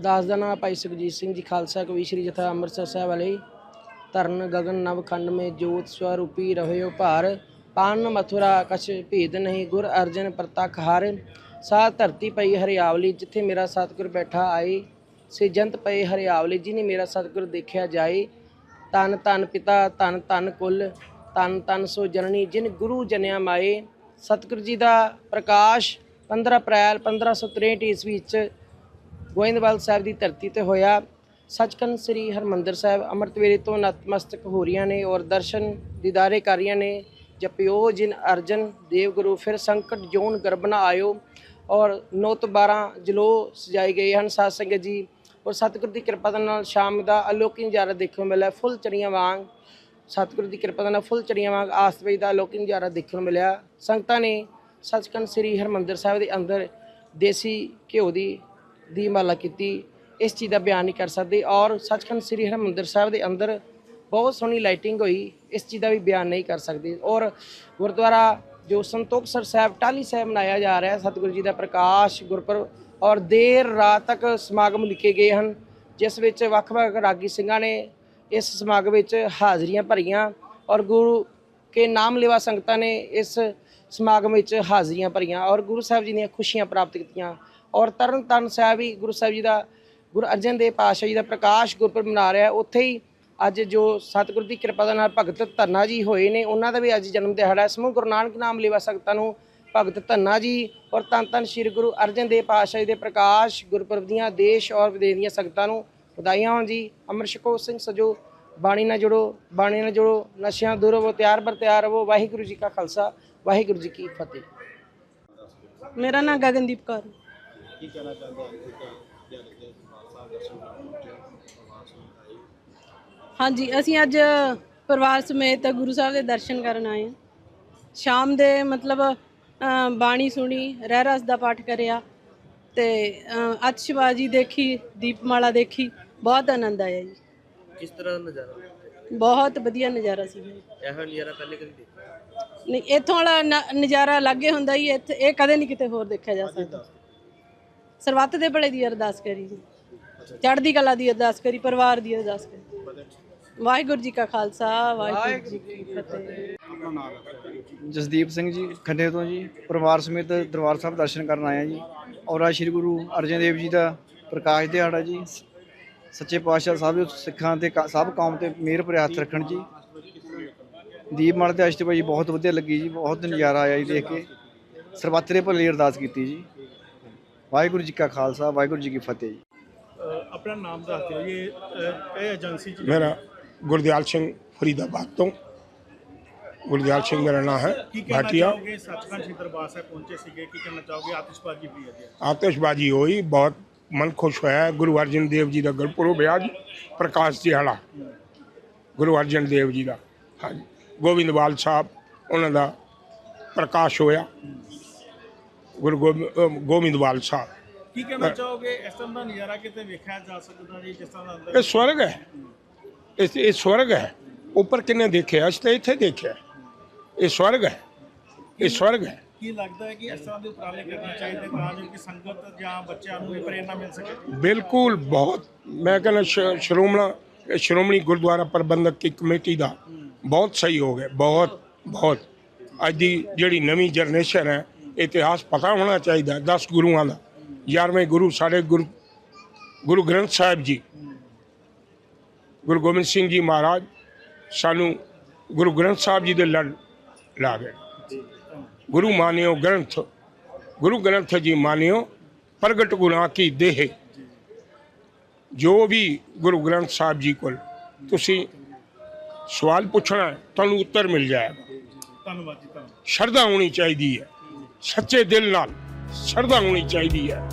ਦਾਸ ਦਾ ਨਾਮ ਭਾਈ ਸੁਖਜੀਤ ਸਿੰਘ ਜੀ ਖਾਲਸਾ ਕਵੀ ਸ਼੍ਰੀ ਜਥਾ ਅੰਮ੍ਰਿਤਸਰ ਸਾਹਿਬ ਵਾਲੇ। ਤਰਨ ਗਗਨ, ਨਵ, ਖੰਡ ਮੇ ਜੋਤ ਸਵਰੂਪੀ ਰਹਿਓ ਭਾਰ। ਪਾਨ ਮਥੁਰਾ ਕਛ ਭੇਦ ਨਹੀਂ, ਗੁਰ ਅਰਜਨ ਪ੍ਰਤਖ ਹਰ। ਸਾਹ ਧਰਤੀ ਪਈ ਹਰਿਆਵਲੀ, ਜਿੱਥੇ ਮੇਰਾ ਸਤਿਗੁਰ ਬੈਠਾ ਆਏ। ਸੇ ਜੰਤ ਪਏ ਹਰਿਆਵਲੀ, ਜਿਨੇ ਮੇਰਾ ਸਤਿਗੁਰ ਦੇਖਿਆ ਜਾਏ। ਤਨ ਤਨ ਪਿਤਾ ਤਨ ਤਨ ਕੁਲ ਤਨ ਤਨ ਸੋ ਜਨਨੀ, ਜਿਨ ਗੁਰੂ ਜਨਿਆ ਮਾਏ। ਸਤਿਗੁਰ ਜੀ ਦਾ ਪ੍ਰਕਾਸ਼ 15 ਅਪ੍ਰੈਲ 1563 ਈਸਵੀ ਵਿੱਚ ਗੋਇੰਦਵਾਲ ਸਾਹਿਬ ਦੀ ਧਰਤੀ ਤੇ ਹੋਇਆ ਸੱਚਖੰਡ ਸ੍ਰੀ ਹਰਮੰਦਰ ਸਾਹਿਬ। ਅੰਮ੍ਰਿਤ ਵੇਲੇ ਤੋਂ ਨਤਮਸਤਕ ਹੋ ਰਹੀਆਂ ਨੇ ਔਰ ਦਰਸ਼ਨ ਦੀਦਾਰੇ ਕਰ ਰਹੀਆਂ ਨੇ। ਜਪਿਓ ਜਿਨ ਅਰਜਨ, ਦੇਵ ਗੁਰੂ, ਫਿਰ ਸੰਕਟ ਜੋਨ ਗਰਭ ਆਇਓ। ਔਰ 9 ਤੋਂ 12 ਜਲੋ ਸਜਾਏ ਗਏ ਹਨ ਸਾਧ ਸੰਗਤ ਜੀ। ਔਰ ਸਤਿਗੁਰ ਦੀ ਕਿਰਪਾ ਦੇ ਨਾਲ ਸ਼ਾਮ ਦਾ ਅਲੋਕਿਕ ਨਜ਼ਾਰਾ ਦੇਖਣ ਨੂੰ ਮਿਲਿਆ, ਫੁੱਲ ਚੜੀਆਂ ਵਾਂਗ। ਸਤਿਗੁਰ ਦੀ ਕਿਰਪਾ ਦੇ ਨਾਲ ਫੁੱਲ ਚੜੀਆਂ ਵਾਂਗ ਆਸਤਵਈ ਦਾ ਅਲੋਕਿਕ ਨਜ਼ਾਰਾ ਦੇਖਣ ਨੂੰ ਮਿਲਿਆ। ਸੰਗਤਾਂ ਨੇ ਸੱਚਖੰਡ ਸ੍ਰੀ ਹਰਮੰਦਰ ਸਾਹਿਬ ਦੇ ਅੰਦਰ ਦੇਸੀ ਘਿਓ ਦੀ ਦੀ ਮਾਲਾ ਕੀਤੀ। ਇਸ ਚੀਜ਼ ਦਾ ਬਿਆਨ ਨਹੀਂ ਕਰ ਸਕਦੇ ਔਰ ਸੱਚਖੰਡ ਸ੍ਰੀ ਹਰਿਮੰਦਰ ਸਾਹਿਬ ਦੇ ਅੰਦਰ ਬਹੁਤ ਸੋਹਣੀ ਲਾਈਟਿੰਗ ਹੋਈ। ਇਸ ਚੀਜ਼ ਦਾ ਵੀ ਬਿਆਨ ਨਹੀਂ ਕਰ ਸਕਦੇ। ਔਰ ਗੁਰਦੁਆਰਾ ਜੋ ਸੰਤੋਖਸਰ ਸਾਹਿਬ ਟਾਲੀ ਸਾਹਿਬ ਮਨਾਇਆ ਜਾ ਰਿਹਾ, ਸਤਿਗੁਰੂ ਜੀ ਦਾ ਪ੍ਰਕਾਸ਼ ਗੁਰਪੁਰਬ, ਔਰ ਦੇਰ ਰਾਤ ਤੱਕ ਸਮਾਗਮ ਲਿਖੇ ਗਏ ਹਨ, ਜਿਸ ਵਿੱਚ ਵੱਖ-ਵੱਖ ਰਾਗੀ ਸਿੰਘਾਂ ਨੇ ਇਸ ਸਮਾਗਮ ਵਿੱਚ ਹਾਜ਼ਰੀਆਂ ਭਰੀਆਂ ਔਰ ਗੁਰੂ ਕਿ ਨਾਮ ਲੇਵਾ ਸੰਗਤਾਂ ਨੇ ਇਸ ਸਮਾਗਮ ਵਿੱਚ ਹਾਜ਼ਰੀਆਂ ਭਰੀਆਂ ਔਰ ਗੁਰੂ ਸਾਹਿਬ ਜੀ ਦੀਆਂ ਖੁਸ਼ੀਆਂ ਪ੍ਰਾਪਤ ਕੀਤੀਆਂ ਔਰ ਤਰਨ ਤਾਰਨ ਸਾਹਿਬ ਹੀ ਗੁਰੂ ਸਾਹਿਬ ਜੀ ਦਾ ਗੁਰੂ ਅਰਜਨ ਦੇਵ ਪਾਤਸ਼ਾਹ ਜੀ ਦਾ ਪ੍ਰਕਾਸ਼ ਗੁਰਪੁਰਬ ਮਨਾ ਰਿਹਾ ਉੱਥੇ ਹੀ ਅੱਜ ਜੋ ਸਤਿਗੁਰ ਦੀ ਕਿਰਪਾ ਦੇ ਨਾਲ ਭਗਤ ਧੰਨਾ ਜੀ ਹੋਏ ਨੇ, ਉਹਨਾਂ ਦਾ ਵੀ ਅੱਜ ਜਨਮ ਦਿਹਾੜਾ ਹੈ। ਸਮੂਹ ਗੁਰੂ ਨਾਨਕ ਨਾਮ ਲੇਵਾ ਸੰਗਤਾਂ ਨੂੰ ਭਗਤ ਧੰਨਾ ਜੀ ਔਰ ਧੰਨ ਧੰਨ ਸ੍ਰੀ ਗੁਰੂ ਅਰਜਨ ਦੇਵ ਪਾਤਸ਼ਾਹ ਜੀ ਦੇ ਪ੍ਰਕਾਸ਼ ਗੁਰਪੁਰਬ ਦੀਆਂ ਦੇਸ਼ ਔਰ ਵਿਦੇਸ਼ ਦੀਆਂ ਸੰਗਤਾਂ ਨੂੰ ਵਧਾਈਆਂ ਹੋਣ ਜੀ। ਅਮਰ ਸ਼ਕੋ ਸਿੰਘ ਸਜੋ ਬਾਣੀ ਨਾਲ ਜੁੜੋ ਬਾਣੀ ਨਾਲ ਜੁੜੋ ਨਸ਼ਿਆਂ ਦੂਰ ਹੋਵੋ ਤਿਆਰ ਬਰ ਤਿਆਰ ਹੋਵੋ ਵਾਹਿਗੁਰੂ ਜੀ ਕਾ ਖਾਲਸਾ ਵਾਹਿਗੁਰੂ ਜੀ ਕੀ ਫਤਿਹ। ਮੇਰਾ ਨਾਮ ਗਗਨਦੀਪ ਕੌਰ। ਕੀ ਕਹਿਣਾ ਚਾਹੁੰਦੇ ਹੋ? ਹਾਂਜੀ ਅਸੀਂ ਅੱਜ ਪਰਿਵਾਰ ਸਮੇਤ ਗੁਰੂ ਸਾਹਿਬ ਦੇ ਦਰਸ਼ਨ ਕਰਨ ਆਏ ਹਾਂ। ਸ਼ਾਮ ਦੇ ਮਤਲਬ ਬਾਣੀ ਸੁਣੀ ਰਹਿ ਰਸ ਦਾ ਪਾਠ ਕਰਿਆ ਤੇ ਅਤਿਸ਼ਬਾਜ਼ੀ ਦੇਖੀ ਦੀਪਮਾਲਾ ਦੇਖੀ ਬਹੁਤ ਆਨੰਦ ਆਇਆ ਜੀ। ਕਿਸ ਤਰ੍ਹਾਂ ਦਾ ਨਜ਼ਾਰਾ? ਬਹੁਤ ਵਧੀਆ ਨਜ਼ਾਰਾ ਸੀ। ਜੀ ਇਹੋ ਨਜ਼ਾਰਾ ਪਹਿਲੇ ਕਦੀ ਦੇਖਿਆ? ਨਹੀਂ ਇੱਥੋਂ ਵਾਲਾ ਨ- ਨਜ਼ਾਰਾ ਅਲੱਗੇ ਹੁੰਦਾ ਹੀ ਇੱਥੇ ਇਹ ਕਦੇ ਨਹੀਂ ਕਿਤੇ ਹੋਰ ਦੇਖਿਆ ਜਾ ਸਕਦਾ। ਸਰਬੱਤ ਦੇ ਭਲੇ ਦੀ ਅਰਦਾਸ ਕਰੀ ਜੀ। ਚੜ੍ਹਦੀ ਕਲਾ ਦੀ ਅਰਦਾਸ ਕਰੀ ਪਰਿਵਾਰ ਦੀ ਅਰਦਾਸ ਕਰੀ। ਵਾਹਿਗੁਰੂ ਜੀ ਕਾ ਖਾਲਸਾ ਵਾਹਿਗੁਰੂ ਜੀ ਕੀ ਫਤਿਹ। ਜਸਦੀਪ ਸਿੰਘ ਜੀ ਖੰਡੇ ਤੋਂ ਜੀ। ਪਰਿਵਾਰ ਸਮੇਤ ਦਰਬਾਰ ਸਾਹਿਬ ਦਰਸ਼ਨ ਕਰਨ ਆਏ ਹਾਂ ਜੀ। ਔਰ ਸ੍ਰੀ ਗੁਰੂ ਅਰਜਨ ਦੇਵ ਜੀ ਦਾ ਪ੍ਰਕਾਸ਼ ਦਿਹਾੜਾ ਜੀ। ਸੱਚੇ ਪਾਤਸ਼ਾਹ ਸਾਹਿਬ ਸਿੱਖਾਂ ਤੇ ਸਭ ਕੌਮ ਤੇ ਮਿਹਰ ਭਰੇ ਹੱਥ ਰੱਖਣ ਜੀ। ਦੀਪਮਾਲ ਤੇ ਤੇ ਭਾਈ ਬਹੁਤ ਵਧੀਆ ਲੱਗੀ ਜੀ ਬਹੁਤ ਨਜ਼ਾਰਾ ਆਇਆ ਜੀ ਦੇਖ ਕੇ। ਸਰਬੱਤ ਦੇ ਭਲੇ ਅਰਦਾਸ ਕੀਤੀ ਜੀ। ਵਾਹਿਗੁਰੂ ਜੀ ਕਾ ਖਾਲਸਾ ਵਾਹਿਗੁਰੂ ਜੀ ਕੀ ਫਤਿਹ ਜੀ। ਆਪਣਾ ਨਾਮ ਦੱਸ ਦਿਓ ਇਹ ਇਹ ਏਜੰਸੀ ਚ ਮੇਰਾ ਗੁਰਦਿਆਲ ਸਿੰਘ ਫਰੀਦਾਬਾਦ ਤੋਂ। ਗੁਰਦਿਆਲ ਸਿੰਘ ਮੇਰਾ ਨਾਮ ਹੈ ਕੀ ਕਹਿਣਾ ਭਾਟੀਆ ਚਾਹੋਗੇ? ਸੱਚਖੰਡ ਸ੍ਰੀ ਦਰਬਾਰ ਸਾਹਿਬ ਪਹੁੰਚੇ ਸੀਗੇ ਕੀ ਕਹਿਣਾ ਚਾਹੋਗੇ? ਆਤਿਸ਼ਬਾਜ਼ੀ ਵੀ ਹੈ ਆਤਿਸ਼ਬਾਜ਼ੀ ਹੋਈ ਬਹੁਤ ਮਨ ਖੁਸ਼ ਹੋਇਆ ਗੁਰੂ ਅਰਜਨ ਦੇਵ ਜੀ ਦਾ ਗੁਰਪੁਰਬ ਹੈ ਅੱਜ ਪ੍ਰਕਾਸ਼ ਦਿਹਾੜਾ ਗੁਰੂ ਅਰਜਨ ਦੇਵ ਜੀ ਦਾ। ਹਾਂਜੀ। ਗੋਬਿੰਦਵਾਲ ਸਾਹਿਬ ਉਹਨਾਂ ਦਾ ਪ੍ਰਕਾਸ਼ ਹੋਇਆ। ਗੁਰੂ ਗੋਬਿੰਦਵਾਲ ਸਾਹਿਬ। ਕੀ ਕਹਿਣਾ ਚਾਹੋਗੇ? ਇਸ ਤਰ੍ਹਾਂ ਦਾ ਨਜ਼ਾਰਾ ਕਿਤੇ ਵੇਖਿਆ ਜਾ ਸਕਦਾ ਜੀ ਜਿਸ ਤਰ੍ਹਾਂ ਦਾ ਅੰਦਰ ਇਹ ਸਵਰਗ ਹੈ। ਇਹ ਇਹ ਸਵਰਗ ਹੈ। ਉੱਪਰ ਕਿੰਨੇ ਦੇਖਿਆ? ਅਸੀਂ ਤਾਂ ਇੱਥੇ ਦੇਖਿਆ। ਇਹ ਸਵਰਗ ਹੈ। ਇਹ ਸਵਰਗ ਹੈ। ਕੀ ਲੱਗਦਾ ਹੈ ਕਿ ਇਸ ਤਰ੍ਹਾਂ ਦੇ ਉਪਰਾਲੇ ਕਰਨੇ ਚਾਹੀਦੇ ਤਾਂ ਜੋ ਕਿ ਸੰਗਤ ਜਾਂ ਬੱਚਿਆਂ ਨੂੰ ਵੀ ਪ੍ਰੇਰਣਾ ਮਿਲ ਸਕੇ? ਬਿਲਕੁਲ, ਬਹੁਤ। ਮੈਂ ਕਹਿੰਦਾ ਸ਼੍ਰੋਮਣਾ ਸ਼੍ਰੋਮਣੀ ਗੁਰਦੁਆਰਾ ਪ੍ਰਬੰਧਕ ਕੀ ਕਮੇਟੀ ਦਾ ਬਹੁਤ ਸਹੀ ਹੋ ਗਿਆ ਬਹੁਤ ਬਹੁਤ। ਅੱਜ ਦੀ ਜਿਹੜੀ ਨਵੀਂ ਜਨਰੇਸ਼ਨ ਹੈ, ਇਤਿਹਾਸ ਪਤਾ ਹੋਣਾ ਚਾਹੀਦਾ 10 ਗੁਰੂਆਂ ਦਾ। 11ਵੇਂ ਗੁਰੂ ਸਾਡੇ ਗੁਰੂ ਗੁਰੂ ਗ੍ਰੰਥ ਸਾਹਿਬ ਜੀ। ਗੁਰੂ ਗੋਬਿੰਦ ਸਿੰਘ ਜੀ ਮਹਾਰਾਜ, ਸਾਨੂੰ ਗੁਰੂ ਗ੍ਰੰਥ ਸਾਹਿਬ ਜੀ ਦੇ ਲੜ ਲਾ ਗਏ। ਗੁਰੂ ਮਾਨਿਓ ਗ੍ਰੰਥ ਗੁਰੂ ਗ੍ਰੰਥ ਜੀ ਮਾਨਿਓ ਪ੍ਰਗਟ ਗੁਰਾਂ ਕੀ ਦੇਹ ਜੋ ਵੀ ਗੁਰੂ ਗ੍ਰੰਥ ਸਾਹਿਬ ਜੀ ਕੋਲ ਤੁਸੀਂ ਸਵਾਲ ਪੁੱਛਣਾ ਤੁਹਾਨੂੰ ਉੱਤਰ ਮਿਲ ਜਾਏਗਾ। ਧੰਨਵਾਦ ਜੀ ਧੰਨਵਾਦ। ਸ਼ਰਧਾ ਹੋਣੀ ਚਾਹੀਦੀ ਹੈ। ਸੱਚੇ ਦਿਲ ਨਾਲ ਸ਼ਰਧਾ ਹੋਣੀ ਚਾਹੀਦੀ ਹੈ।